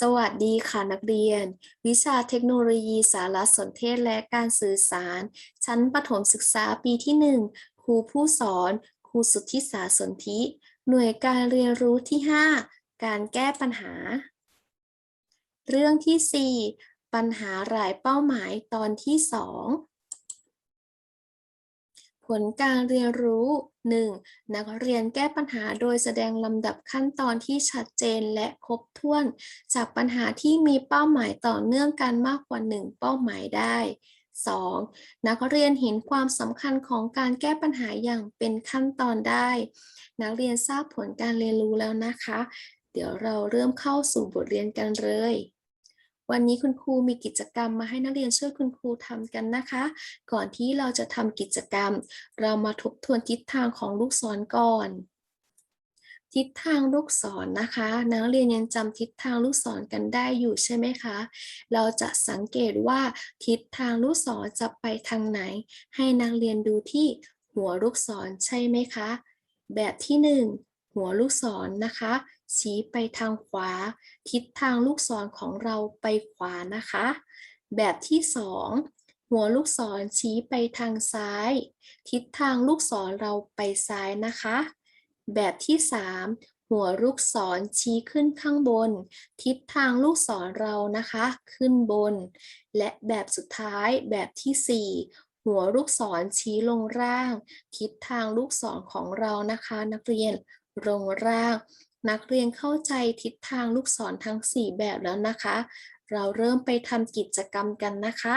สวัสดีค่ะนักเรียน วิชาเทคโนโลยีสารสนเทศและการสื่อสาร ชั้นประถมศึกษาปีที่ 1 ครูผู้สอน ครูสุทธิสาสนธิ หน่วยการเรียนรู้ที่ 5 การแก้ปัญหา เรื่องที่ 4 ปัญหาหลายเป้าหมายตอนที่ 2 ผลการเรียนรู้ 1. นักเรียนแก้ปัญหาโดยแสดงลำดับขั้นตอนที่ชัดเจนและครบถ้วน จากปัญหาที่มีเป้าหมายต่อเนื่องกันมากกว่า 1 เป้าหมายได้ 2. นักเรียนเห็นความสำคัญของการแก้ปัญหาอย่างเป็นขั้นตอนได้ นักเรียนทราบผลการเรียนรู้แล้วนะคะ เดี๋ยวเราเริ่มเข้าสู่บทเรียนกันเลย วันนี้คุณครูมีกิจกรรมมาให้นักเรียนช่วยคุณครูทำกันนะคะ ก่อนที่เราจะทำกิจกรรม เรามาทบทวนทิศทางของลูกศรก่อน ทิศทางลูกศรนะคะ นักเรียนยังจำทิศทางลูกศรกันได้อยู่ใช่ไหมคะ เราจะสังเกตว่าทิศทางลูกศรจะไปทางไหน ให้นักเรียนดูที่หัวลูกศรใช่ไหมคะ แบบที่หนึ่ง หัวลูกศรนะคะ ชี้ไปทางขวา ทิศทางลูกศรของเราไปขวานะคะ แบบที่สองหัวลูกศรชี้ไปทางซ้าย ทิศทางลูกศรเราไปซ้ายนะคะ แบบที่สามหัวลูกศรชี้ขึ้นข้างบน ทิศทางลูกศรเรานะคะ ขึ้นบน และแบบสุดท้ายแบบที่สี่หัวลูกศรชี้ลงล่าง ทิศทางลูกศรของเรานะคะ นักเรียน ลงล่าง นักเรียนเข้าใจทิศทางลูกศรทั้ง 4 แบบแล้วนะคะ เราเริ่มไปทำกิจกรรมกันนะคะ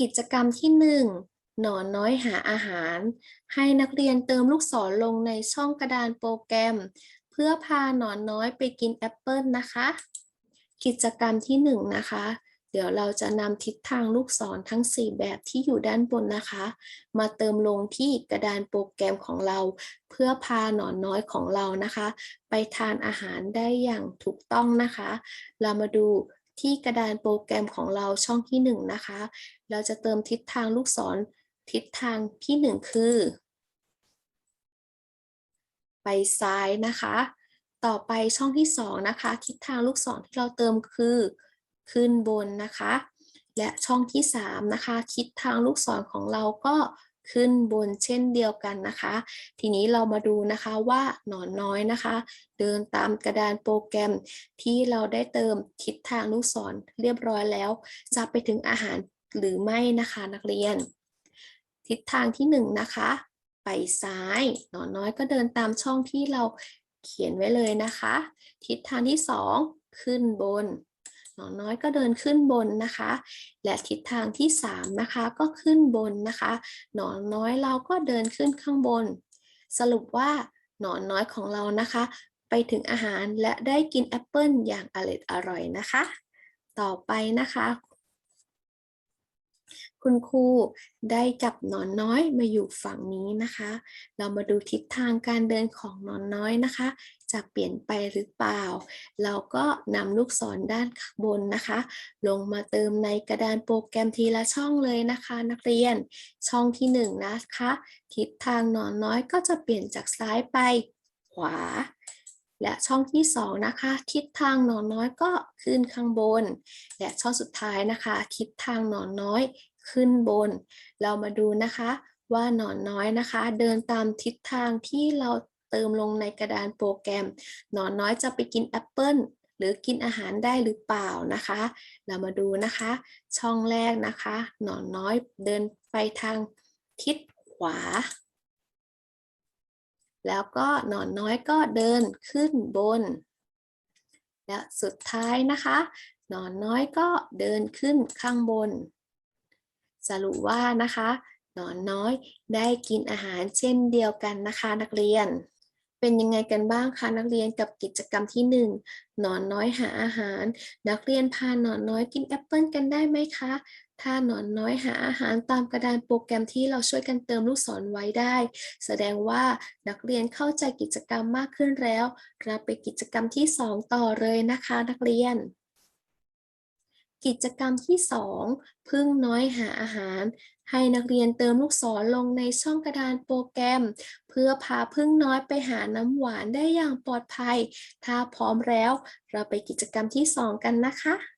กิจกรรมที่ 1หนอนน้อยหาอาหาร ให้นักเรียนเติมลูกศรลงในช่องกระดานโปรแกรม เพื่อพาหนอนน้อยไปกินแอปเปิลนะคะ กิจกรรมที่1นะคะ เดี๋ยวเราจะนำทิศทางลูกศรทั้ง 4 แบบที่อยู่ด้านบนนะคะ มาเติมลงที่กระดานโปรแกรมของเรา เพื่อพาหนอนน้อยของเรานะคะ ไปทานอาหารได้อย่างถูกต้องนะคะ เรามาดูที่กระดานโปรแกรมของเราช่องที่ 1 นะคะ เราจะเติมทิศทางลูกศรทิศทางที่ 1 คือ ไปซ้ายนะคะ ต่อไปช่องที่ 2 นะคะ ทิศทางลูกศรที่เราเติมคือ ขึ้นบนนะคะ และช่องที่3นะคะทิศทางลูกศรของเราก็ขึ้นบนเช่นเดียวกันนะคะ ทีนี้เรามาดูนะคะว่าหนอนน้อยนะคะ เดินตามกระดานโปรแกรมที่เราได้เติมทิศทางลูกศรเรียบร้อยแล้ว จะไปถึงอาหารหรือไม่นะคะนักเรียน ทิศทางที่1นะคะ ไปซ้ายหนอนน้อยก็เดินตามช่องที่เราเขียนไว้เลยนะคะ ทิศทางที่ 2 ขึ้นบน หนอนน้อยก็เดินขึ้นบนนะคะ และทิศทางที่ 3 นะคะก็ขึ้นบนนะคะ หนอนน้อยเราก็เดินขึ้นข้างบน สรุปว่าหนอนน้อยของเรานะคะ ไปถึงอาหารและได้กินแอปเปิลอย่างอร่อยอร่อยนะคะ ต่อไปนะคะ คุณครูได้จับหนอนน้อยมาอยู่ฝั่งนี้นะคะ เรามาดูทิศทางการเดินของหนอนน้อยนะคะ จะเปลี่ยนไปหรือเปล่า เราก็นำลูกศรด้านบนนะคะ ลงมาเติมในกระดานโปรแกรมทีละช่องเลยนะคะ นักเรียนช่องที่1นงนะคะ ทิศทางหนอนน้อยก็จะเปลี่ยนจากซ้ายไปขวา และช่องที่2นะคะ ทิศทางหนอนน้อยก็ขึ้นข้างบน และช่องสุดท้ายนะคะ ทิศทางหนอนน้อยขึ้นบน เรามาดูนะคะว่าหนอนน้อยนะคะ เดินตามทิศทางที่เราเติมลงในกระดานโปรแกรม หนอนน้อยจะไปกินแอปเปิลหรือกินอาหารได้หรือเปล่านะคะ เรามาดูนะคะ ช่องแรกนะคะ หนอนน้อยเดินไปทางทิศขวา แล้วก็หนอนน้อยก็เดินขึ้นบน และสุดท้ายนะคะ หนอนน้อยก็เดินขึ้นข้างบน สรุปว่านะคะ หนอนน้อยได้กินอาหารเช่นเดียวกันนะคะนักเรียน เป็นยังไงกันบ้างคะนักเรียนกับกิจกรรมที่1หนอนน้อยหาอาหาร นักเรียนพาหนอนน้อยกินแอปเปิลกันได้ไหมคะ ถ้าหนอนน้อยหาอาหารตามกระดานโปรแกรมที่เราช่วยกันเติมลูกศรไว้ได้ แสดงว่านักเรียนเข้าใจกิจกรรมมากขึ้นแล้ว เราไปกิจกรรมที่ 2 ต่อเลยนะคะนักเรียน กิจกรรมที่ 2 พึ่งน้อยหาอาหารให้นักเรียนเติมลูกศรลงในช่องกระดานโปรแกรม เพื่อพาพึ่งน้อยไปหาน้ำหวานได้อย่างปลอดภัย ถ้าพร้อมแล้ว เราไปกิจกรรมที่ 2 กันนะคะ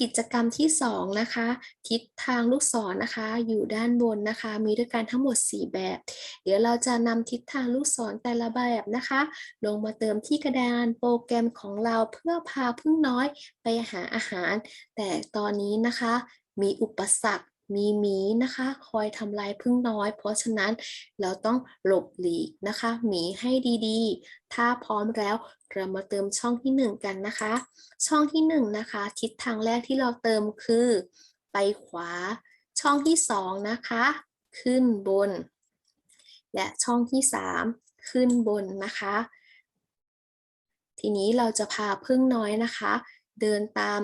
กิจกรรมที่ 2 นะคะ ทิศทางลูกศรนะคะ อยู่ด้านบนนะคะ มีด้วยกันทั้งหมด 4 แบบ เดี๋ยวเราจะนำทิศทางลูกศรแต่ละแบบนะคะ ลงมาเติมที่กระดานโปรแกรมของเราเพื่อพาพึ่งน้อยไปหาอาหาร แต่ตอนนี้นะคะ มีอุปสรรค มีหมีนะคะ คอยทำลายพึ่งน้อย เพราะฉะนั้นเราต้องหลบหลีกนะคะหมีให้ดีๆ ถ้าพร้อมแล้วเรามาเติมช่องที่ 1 กันนะคะ ช่องที่ 1 นะคะ ทิศทางแรกที่เราเติมคือ ไปขวา ช่องที่ 2 นะคะ ขึ้นบน และช่องที่ 3 ขึ้นบนนะคะ ทีนี้เราจะพาพึ่งน้อยนะคะ เดินตาม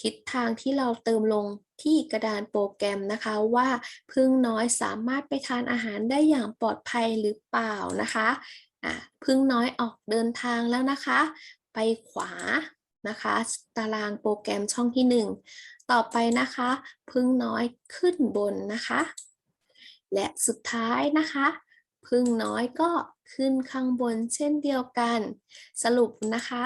ทิศทางที่เราเติมลง ที่กระดานโปรแกรมนะคะว่าพึ่งน้อยสามารถไปทานอาหารได้อย่างปลอดภัยหรือเปล่านะคะอะพึ่งน้อยออกเดินทางแล้วนะคะ ไปขวานะคะ ตารางโปรแกรมช่องที่ 1 ต่อไปนะคะ พึ่งน้อยขึ้นบนนะคะ และสุดท้ายนะคะ พึ่งน้อยก็ขึ้นข้างบนเช่นเดียวกัน สรุปนะคะ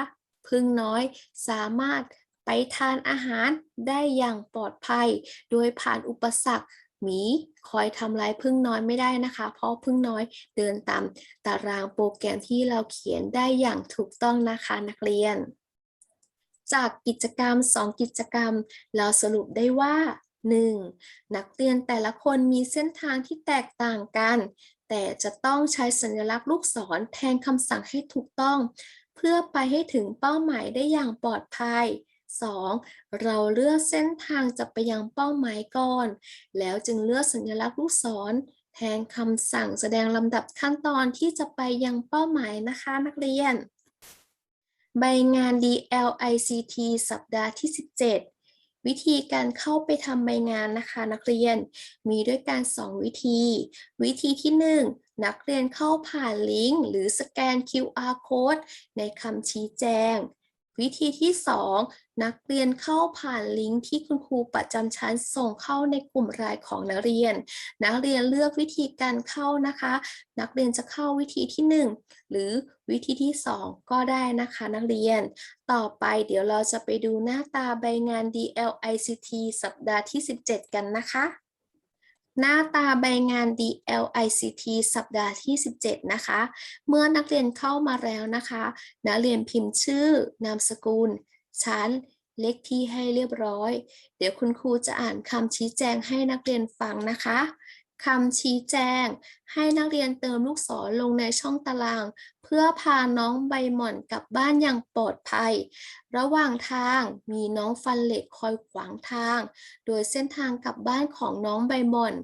พึ่งน้อยสามารถ ไปทานอาหารได้อย่างปลอดภัย โดยผ่านอุปสรรคหมีคอยทำลายพึ่งน้อยไม่ได้นะคะ เพราะพึ่งน้อยเดินตามตารางโปรแกรมที่เราเขียนได้อย่างถูกต้องนะคะนักเรียน จากกิจกรรม 2 กิจกรรม เราสรุปได้ว่า 1. นักเรียนแต่ละคนมีเส้นทางที่แตกต่างกัน แต่จะต้องใช้สัญลักษณ์ลูกศรแทนคำสั่งให้ถูกต้อง เพื่อไปให้ถึงเป้าหมายได้อย่างปลอดภัย 2. เราเลือกเส้นทางจะไปยังเป้าหมายก่อน แล้วจึงเลือกสัญลักษณ์ลูกศรแทนคำสั่งแสดงลำดับขั้นตอนที่จะไปยังเป้าหมายนะคะนักเรียน ใบงาน DLICT สัปดาห์ที่ 17 วิธีการเข้าไปทำใบงานนะคะนักเรียน มีด้วยกัน 2 วิธี วิธีที่ 1 นักเรียนเข้าผ่านลิงก์หรือสแกน QR code ในคำชี้แจง วิธีที่ 2 นักเรียนเข้าผ่านลิงก์ที่คุณครูประจำชั้นส่งเข้าในกลุ่มรายของนักเรียน นักเรียนเลือกวิธีการเข้านะคะ นักเรียนจะเข้าวิธีที่ 1 หรือวิธีที่ 2 ก็ได้นะคะนักเรียน ต่อไปเดี๋ยวเราจะไปดูหน้าตาใบงาน DLICT สัปดาห์ที่ 17 กันนะคะ หน้าตาใบงาน DLICT สัปดาห์ที่ 17 นะคะ เมื่อนักเรียนเข้ามาแล้วนะคะ นักเรียนพิมพ์ชื่อ นามสกุล ชั้น เลขที่ให้เรียบร้อย เดี๋ยวคุณครูจะอ่านคำชี้แจงให้นักเรียนฟังนะคะ คำชี้แจง ให้นักเรียนเติมลูกศรลงในช่องตาราง เพื่อพาน้องใบหม่อนกลับบ้านอย่างปลอดภัย ระหว่างทางมีน้องฟันเหล็กคอยขวางทาง โดยเส้นทางกลับบ้านของน้องใบหม่อน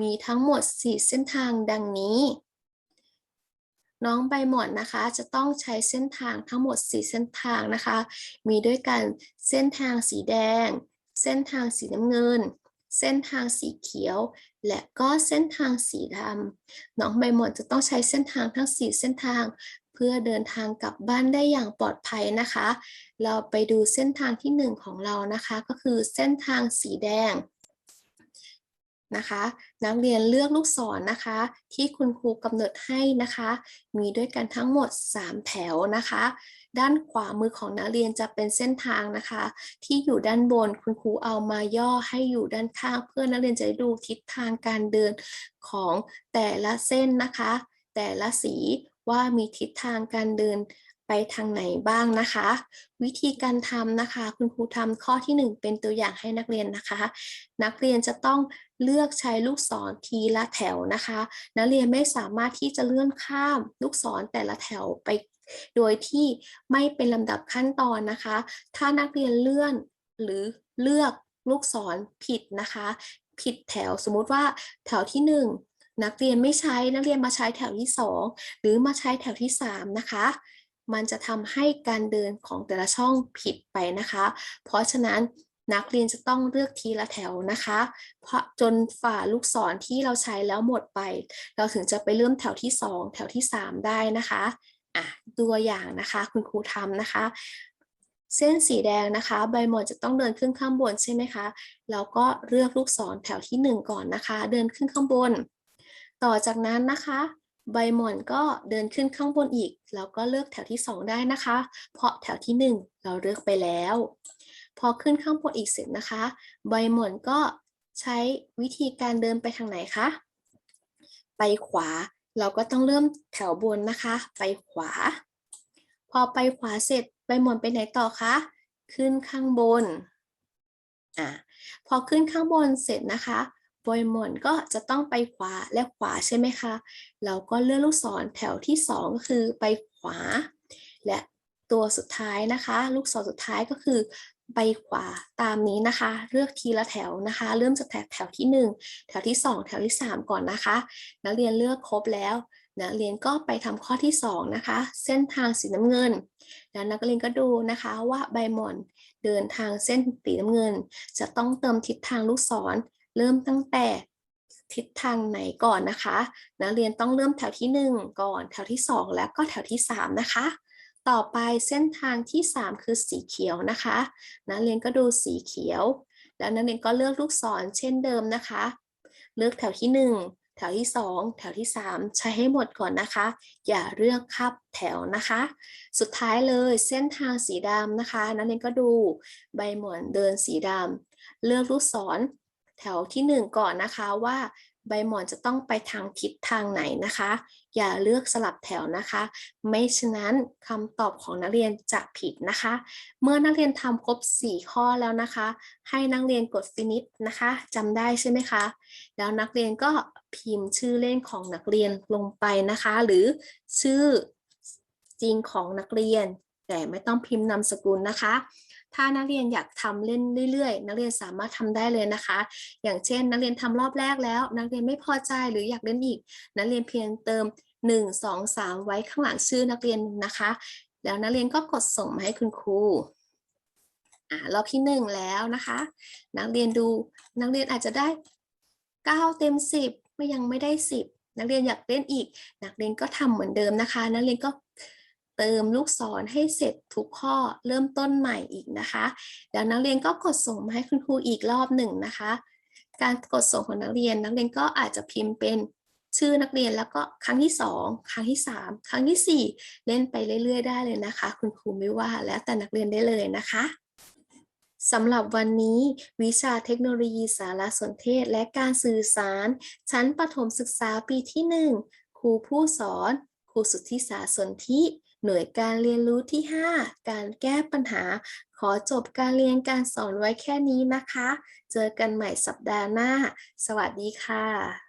มีทั้งหมด 4 เส้นทางดังนี้ น้องใบหม่อนนะคะ จะต้องใช้เส้นทางทั้งหมด 4 เส้นทางนะคะ มีด้วยกันเส้นทางสีแดง เส้นทางสีน้ำเงิน เส้นทางสีเขียว และก็เส้นทางสีดำน้องใบหมอนจะต้องใช้เส้นทางทั้ง 4 เส้นทาง เพื่อเดินทางกลับบ้านได้อย่างปลอดภัยนะคะ เราไปดูเส้นทางที่ 1 ของเรานะคะ ก็คือเส้นทางสีแดงนะคะ นักเรียนเลือกลูกศรนะคะ ที่คุณครูกำหนดให้นะคะ มีด้วยกันทั้งหมด 3 แถวนะคะ ด้านขวามือของนักเรียนจะเป็นเส้นทางนะคะ ที่อยู่ด้านบนคุณครูเอามาย่อให้อยู่ด้านข้าง เพื่อนักเรียนจะได้ดูทิศทางการเดินของแต่ละเส้นนะคะ แต่ละสีว่ามีทิศทางการเดินไปทางไหนบ้างนะคะ วิธีการทำนะคะ คุณครูทำข้อที่ 1 เป็นตัวอย่างให้นักเรียนนะคะ นักเรียนจะต้องเลือกใช้ลูกศรทีละแถวนะคะ นักเรียนไม่สามารถที่จะเลื่อนข้ามลูกศรแต่ละแถวไป โดยที่ไม่เป็นลำดับขั้นตอนนะคะ ถ้านักเรียนเลื่อนหรือเลือกลูกศรผิดนะคะ ผิดแถวสมมุติว่าแถวที่ 1 นักเรียนไม่ใช้นักเรียนมาใช้แถวที่ 2 หรือมาใช้แถวที่ 3 นะคะ มันจะทำให้การเดินของแต่ละช่องผิดไปนะคะ เพราะฉะนั้นนักเรียนจะต้องเลือกทีละแถวนะคะ เพราะจนฝ่าลูกศรที่เราใช้แล้วหมดไป เราถึงจะไปเริ่มแถวที่ 2 แถวที่ 3 ได้นะคะ อะตัวอย่างนะคะคุณครูทำนะคะ เส้นสีแดงนะคะ ใบหมอนจะต้องเดินขึ้นข้างบนใช่ไหมคะแล้วก็เลือกลูกศรแถวที่หนึ่งก่อนนะคะ เดินขึ้นข้างบน ต่อจากนั้นนะคะใบหม่อนก็เดินขึ้นข้างบนอีกแล้วก็เลือกแถวที่สองได้นะคะ เพราะแถวที่หนึ่งเราเลือกไปแล้ว พอขึ้นข้างบนอีกเสร็จนะคะ ใบหม่อนก็ใช้วิธีการเดินไปทางไหนคะ ไปขวา เราก็ต้องเริ่มแถวบนนะคะ ไปขวา พอไปขวาเสร็จใบหมอนไปไหนต่อคะ ขึ้นข้างบน อะพอขึ้นข้างบนเสร็จนะคะใบหมอนก็จะต้องไปขวาและขวาใช่ไหมคะ เราก็เลื่อนลูกศรแถวที่สองก็คือไปขวา และตัวสุดท้ายนะคะ ลูกศรสุดท้ายก็คือ ไปขวาตามนี้นะคะ เลือกทีละแถวนะคะ เริ่มจากแถวแถวที่หนึ่งแถวที่สองแถวที่สามก่อนนะคะ นักเรียนเลือกครบแล้วนักเรียนก็ไปทำข้อที่สองนะคะ เส้นทางสีน้ำเงินแล้วนักเรียนก็ดูนะคะว่าใบหม่อนเดินทางเส้นสีน้ำเงิน จะต้องเติมทิศทางลูกศร เริ่มตั้งแต่ทิศทางไหนก่อนนะคะ นักเรียนต้องเริ่มแถวที่ 1 ก่อน แถวที่ 2 แล้วก็แถวที่ 3 นะคะ ต่อไปเส้นทางที่ 3 คือสีเขียวนะคะนักเรียนก็ดูสีเขียว แล้วนักเรียนก็เลือกลูกศรเช่นเดิมนะคะ เลือกแถวที่ 1 แถวที่ 2 แถวที่ 3 ใช้ให้หมดก่อนนะคะ อย่าเลือกคับแถวนะคะ สุดท้ายเลยเส้นทางสีดำนะคะนักเรียนก็ดูใบหมอนเดินสีดำเลือกลูกศรแถวที่หนึ่งก่อนนะคะว่า ใบหมอนจะต้องไปทางทิศทางไหนนะคะ อย่าเลือกสลับแถวนะคะ ไม่ฉะนั้นคำตอบของนักเรียนจะผิดนะคะ เมื่อนักเรียนทำครบ 4 ข้อแล้วนะคะ ให้นักเรียนกด finish นะคะจำได้ใช่ไหมคะ แล้วนักเรียนก็พิมพ์ชื่อเล่นของนักเรียนลงไปนะคะ หรือชื่อจริงของนักเรียน แต่ไม่ต้องพิมพ์นามสกุลนะคะ ถ้านักเรียนอยากทำเล่นเรื่อยๆ นักเรียนสามารถทำได้เลยนะคะ อย่างเช่น นักเรียนทำรอบแรกแล้ว นักเรียนไม่พอใจหรืออยากเล่นอีก นักเรียนเพียงเติม 1 2 3 ไว้ข้างหลังชื่อนักเรียนนะคะ แล้วนักเรียนก็กดส่งมาให้คุณครูอ่ารอบที่หนึ่งแล้วนะคะ นักเรียนดูนักเรียนอาจจะได้ 9 เต็ม 10 ไม่ยังไม่ได้ 10 นักเรียนอยากเล่นอีก นักเรียนก็ทำเหมือนเดิมนะคะ นักเรียนก็ เติมลูกศรให้เสร็จทุกข้อเริ่มต้นใหม่อีกนะคะแล้วนักเรียนก็กดส่งมาให้คุณครูอีกรอบหนึ่งนะคะ การกดส่งของนักเรียน นักเรียนก็อาจจะพิมพ์เป็นชื่อนักเรียนแล้วก็ครั้งที่สองครั้งที่สามครั้งที่สี่เล่นไปเรื่อย ๆ ได้เลยนะคะ คุณครูไม่ว่าแล้วแต่นักเรียนได้เลยนะคะสำหรับวันนี้วิชาเทคโนโลยีสารสนเทศและการสื่อสาร ชั้นประถมศึกษาปีที่หนึ่งครูผู้สอน ครูสุทธิสาสนธิ หน่วยการเรียนรู้ที่ 5 การแก้ปัญหา ขอจบการเรียนการสอนไว้แค่นี้นะคะ เจอกันใหม่สัปดาห์หน้า สวัสดีค่ะ